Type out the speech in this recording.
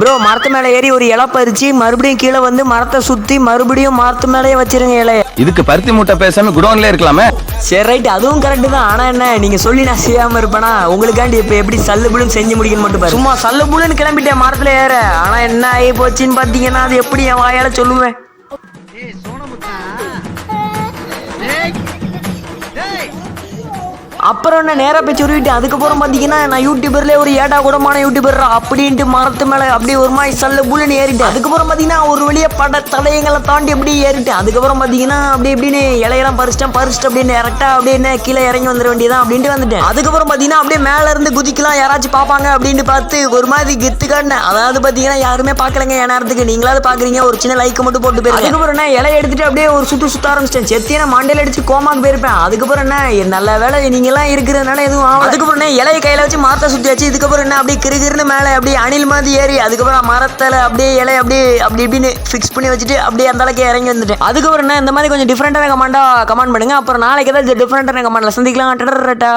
Bro மரத்து மேலே ஏறி ஒரு இலை பறிச்சு மறுபடியும் கீழே வந்து மரத்தை சுற்றி மறுபடியும் மரத்து மேலேயே வச்சிருங்க இலைய. இதுக்கு பருத்தி மூட்டை பேசாம குடோன்ல இருக்கலாமே. சரி ரைட் அதுவும் கரெக்டு தான். ஆனால் என்ன நீங்கள் சொல்லி நான் செய்யாமல் இருப்பேனா? உங்களுக்காண்டி இப்போ எப்படி சல்லு புழுன்னு செஞ்சு முடிக்கணும் மட்டும் பாரு. சும்மா சல்லு புழுன்னு கிளம்பிட்டேன் மரத்தில் ஏற. ஆனால் என்ன ஆகி போச்சுன்னு பார்த்தீங்கன்னா அது எப்படி என் வாயால சொல்லுவேன். அப்புறம் என்ன நேராக போய் சொல்லிட்டு அதுக்கப்புறம் பார்த்தீங்கன்னா நான் யூடியூபர்லேயே ஒரு ஏடா கூடமான யூடியூபர் அப்படின்ட்டு மரத்து மேலே அப்படியே ஒரு மாதிரி சல்ல புல்லுன்னு ஏறிட்டேன். அதுக்கப்புறம் பார்த்தீங்கன்னா ஒரு வழியாக பட தடயங்களை தாண்டி அப்படியே ஏறிட்டேன். அதுக்கப்புறம் பார்த்தீங்கன்னா அப்படி இப்படின்னு இலையெல்லாம் பறிச்சிட்டேன் பறிச்சிட்டு அப்படின்னு டேரெக்டாக அப்படியே என்ன கீழே இறங்கி வந்துட வேண்டியதான் அப்படின்ட்டு வந்துட்டேன். அதுக்கப்புறம் பார்த்தீங்கன்னா அப்படியே மேலே இருந்து குதிக்கலாம் யாராச்சும் பார்ப்பாங்க அப்படின்ட்டு பார்த்து ஒரு மாதிரி கெத்து காட்டினேன். அதாவது பார்த்தீங்கன்னா யாருமே பார்க்கலங்க என் நேரத்துக்கு. நீங்களாவது பார்க்குறீங்க ஒரு சின்ன லைக் மட்டும் போட்டு போயிருங்க. அதுக்கப்புறம் என்ன இலையை எடுத்துட்டு அப்படியே ஒரு சுற்று சுத்த ஆரம்பிச்சிட்டேன். செத்தியான மண்டையில அடிச்சு கோமாக்கு போயிருப்பேன். அதுக்கப்புறம் என்ன நல்ல வேலை நீங்கள் எல்லாம் இருக்கிறதுனால எதுவும் ஆகும் அதுக்கப்புறம் என்ன இலையை கையில வச்சு மரத்தை சுத்தி வச்சு இதுக்கப்புறம் என்ன அப்படியே கிருகிருன்னு மேலே அப்படியே அணில் மாதிரி ஏறி அதுக்கப்புறம் மரத்தில் அப்படியே இலை அப்படியே அப்படி இப்படின்னு ஃபிக்ஸ் பண்ணி வச்சுட்டு அப்படியே அந்த அளவுக்கு இறங்கி வந்துட்டேன். அதுக்கப்புறம் என்ன இந்த மாதிரி கொஞ்சம் டிஃப்ரெண்டான கமெண்டா கமெண்ட் பண்ணுங்க. அப்புறம் நாளைக்கு ஏதாவது டிஃப்ரெண்டான கமெண்ட்ல சந்திக்கலாம். டடரட்டா